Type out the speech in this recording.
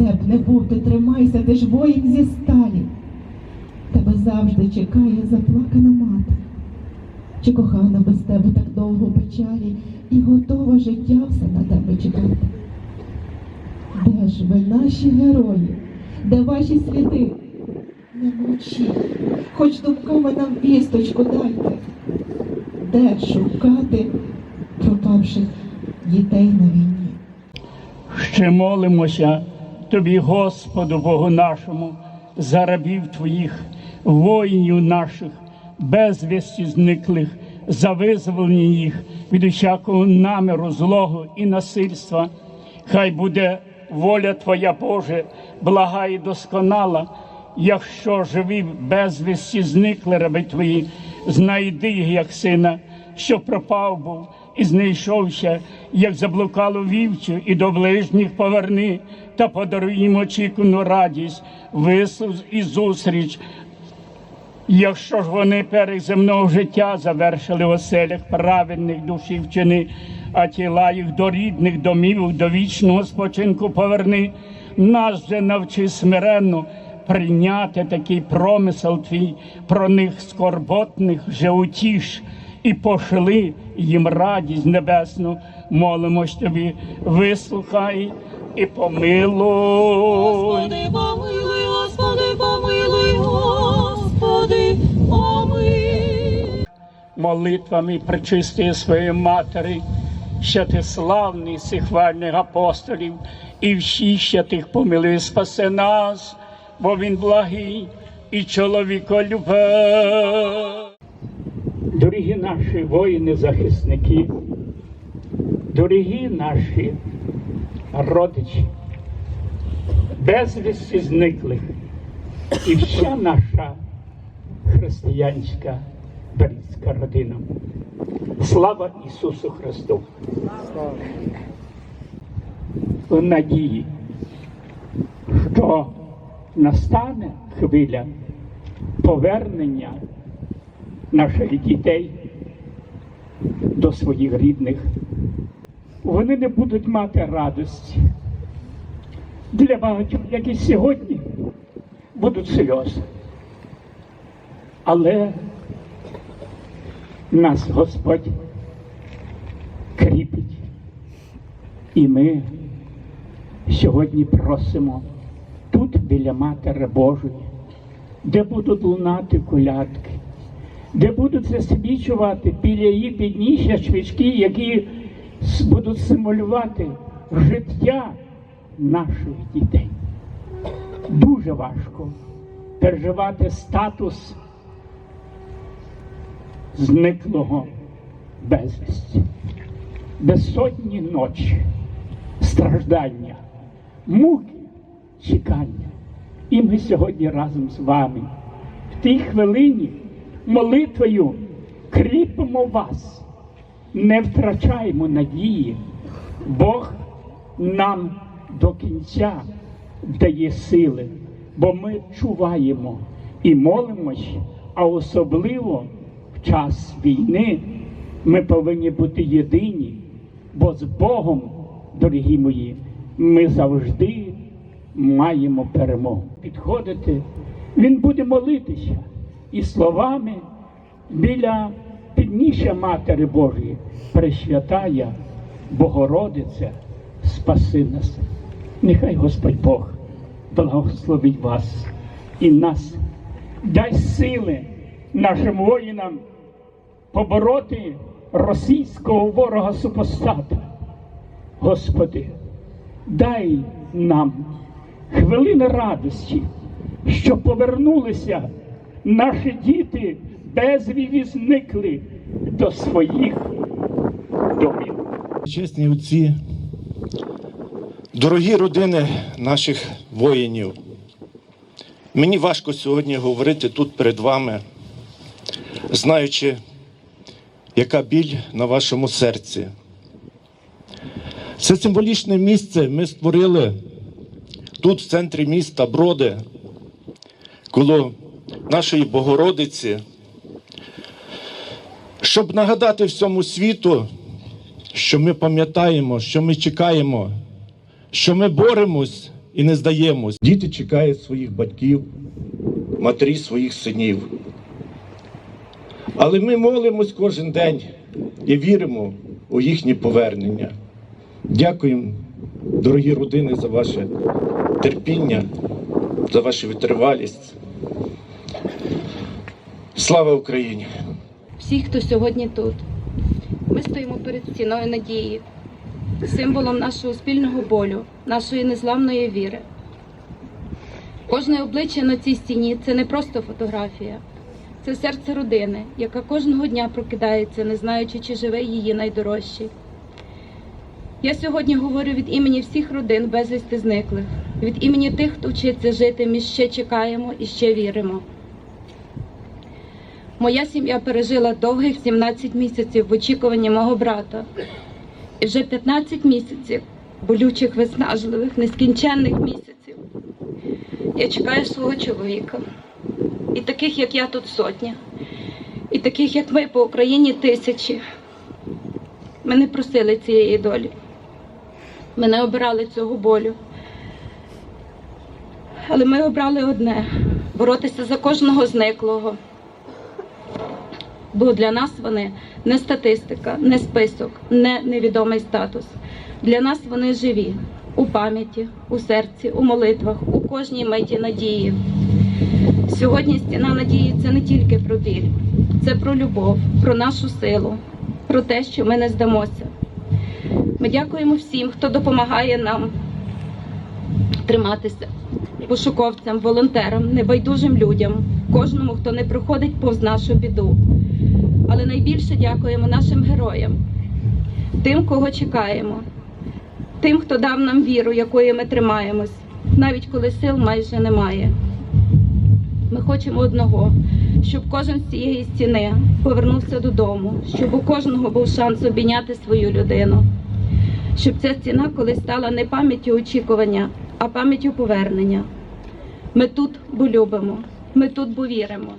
Де б не був, ти тримайся, ти ж воїн зі сталі. Тебе завжди чекає заплакана мати. Чи кохана без тебе так довго печалі і готова життя все на тебе чекати? Де ж ви, наші герої? Де ваші сліди? Не мовчіть, хоч думками нам вісточку дайте. Де шукати пропавших дітей на війні? Ще молимося Тобі, Господу Богу нашому, за рабів Твоїх, воїнів наших, безвісті зниклих, за визволення їх від усякого наміру, злого і насильства. Хай буде воля Твоя, Боже, блага і досконала. Якщо живі безвісті зникли раби Твої, знайди їх, як сина, що пропав був і знайшовся, як заблукалу вівцю, і до ближніх поверни, та подаруй їм очікувану радість, вислуг і зустріч. Якщо ж вони перег земного життя завершили в оселях праведних душі вчини, а тіла їх до рідних домів, до вічного спочинку поверни, нас же навчи смиренно прийняти такий промисел твій про них скорботних же утіш і пошли їм радість небесну, молимось тобі, вислухай і помилуй. Господи, помилуй, Господи, помилуй, Господи, помилуй. молитвами причистої своєї матері, святиславний сихвальних апостолів і всіх святих помилуй, спаси нас, бо він благий і чоловіколюбив. Дорогі наші воїни-захисники, дорогі наші родичі, безвісті зниклих і вся наша християнська Берізька родина. Слава Ісусу Христу! В надії, що настане хвиля повернення наших дітей до своїх рідних. Вони не будуть мати радості. Для багатьох, як і сьогодні, будуть сльози. Але нас Господь кріпить. І ми сьогодні просимо тут біля Матері Божої, де будуть лунати колядки, де будуть засвічувати біля її підніжжя свічки, які будуть символювати життя наших дітей. Дуже важко переживати статус зниклого безвісті. Безсотні ночі, страждання, муки, чекання. І ми сьогодні разом з вами в тій хвилині молитвою кріпимо вас, не втрачаємо надії. Бог нам до кінця дає сили, бо ми чуваємо і молимось, а особливо в час війни ми повинні бути єдині, бо з Богом, дорогі мої, ми завжди маємо перемогу. Підходити, він буде молитися і словами біля підніжжя Матері Божої, Пресвятая Богородиця, спаси нас. Нехай Господь Бог благословить вас і нас, дай сили нашим воїнам побороти російського ворога супостата. Господи, дай нам хвилини радості, щоб повернулися наші діти безвіві зникли до своїх домів. Чесні отці, дорогі родини наших воїнів, мені важко сьогодні говорити тут перед вами, знаючи, яка біль на вашому серці. Це символічне місце ми створили тут, в центрі міста Броди, коло нашої Богородиці, щоб нагадати всьому світу, що ми пам'ятаємо, що ми чекаємо, що ми боремось і не здаємось. Діти чекають своїх батьків, матері своїх синів. Але ми молимось кожен день і віримо у їхнє повернення. Дякуємо, дорогі родини, за ваше терпіння, за вашу витривалість. Слава Україні! всі, хто сьогодні тут. Ми стоїмо перед стіною надії, символом нашого спільного болю, нашої незламної віри. Кожне обличчя на цій стіні це не просто фотографія, це серце родини, яка кожного дня прокидається, не знаючи, чи живе її найдорожчий. Я сьогодні говорю від імені всіх родин безвісти зниклих, від імені тих, хто вчиться жити, ми ще чекаємо і ще віримо. Моя сім'я пережила довгих 17 місяців в очікуванні мого брата. І вже 15 місяців болючих, виснажливих, нескінченних місяців. Я чекаю свого чоловіка. І таких, як я, тут сотня. І таких, як ми по Україні, тисячі. Ми не просили цієї долі. Ми не обирали цього болю. Але ми обрали одне боротися за кожного зниклого бо для нас вони не статистика, не список, не невідомий статус. Для нас вони живі у пам'яті, у серці, у молитвах, у кожній миті надії. Сьогодні стіна надії це не тільки про біль, це про любов, про нашу силу, про те, що ми не здамося. Ми дякуємо всім, хто допомагає нам триматися, пошуковцям, волонтерам, небайдужим людям, кожному, хто не проходить повз нашу біду. Але найбільше дякуємо нашим героям, тим, кого чекаємо, тим, хто дав нам віру, якої ми тримаємось, навіть коли сил майже немає. Ми хочемо одного, щоб кожен з цієї стіни повернувся додому, щоб у кожного був шанс обійняти свою людину, щоб ця стіна колись стала не пам'яттю очікування, а пам'яттю повернення. Ми тут, бо любимо, ми тут, бо віримо.